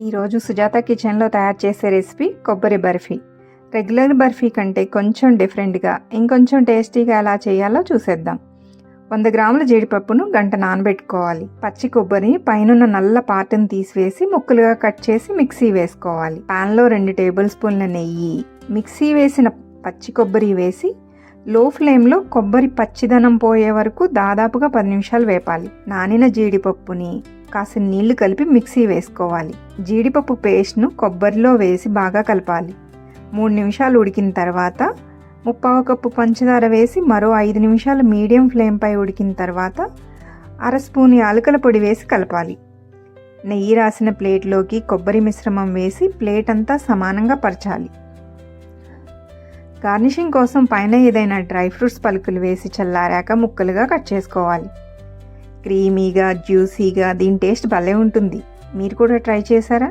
ఈరోజు సుజాత కిచెన్లో తయారు చేసే రెసిపీ కొబ్బరి బర్ఫీ. రెగ్యులర్ బర్ఫీ కంటే కొంచెం డిఫరెంట్గా ఇంకొంచెం టేస్టీగా ఎలా చేయాలో చూసేద్దాం. వంద గ్రాముల జీడిపప్పును గంట నానబెట్టుకోవాలి. పచ్చి కొబ్బరిని పైనున్న నల్ల పార్ట్ని తీసివేసి ముక్కలుగా కట్ చేసి మిక్సీ వేసుకోవాలి. ప్యాన్లో రెండు టేబుల్ స్పూన్ల నెయ్యి. మిక్సీ వేసిన పచ్చి కొబ్బరి వేసి లో ఫ్లేమ్లో కొబ్బరి పచ్చిదనం పోయే వరకు దాదాపుగా పది నిమిషాలు వేపాలి. నానిన జీడిపప్పుని కాసిన నీళ్ళు కలిపి మిక్సీ వేసుకోవాలి. జీడిపప్పు పేస్ట్ను కొబ్బరిలో వేసి బాగా కలపాలి. మూడు నిమిషాలు ఉడికిన తర్వాత ముప్పావు కప్పు పంచదార వేసి మరో ఐదు నిమిషాలు మీడియం ఫ్లేమ్పై ఉడికిన తర్వాత అర స్పూన్ యాలకుల పొడి వేసి కలపాలి. నెయ్యి రాసిన ప్లేట్లోకి కొబ్బరి మిశ్రమం వేసి ప్లేట్ అంతా సమానంగా పరచాలి. గార్నిషింగ్ కోసం పైన ఏదైనా డ్రై ఫ్రూట్స్ పలుకులు వేసి చల్లారాక ముక్కలుగా కట్ చేసుకోవాలి. క్రీమీగా జ్యూసీగా దీని టేస్ట్ భలే ఉంటుంది. మీరు కూడా ట్రై చేశారా?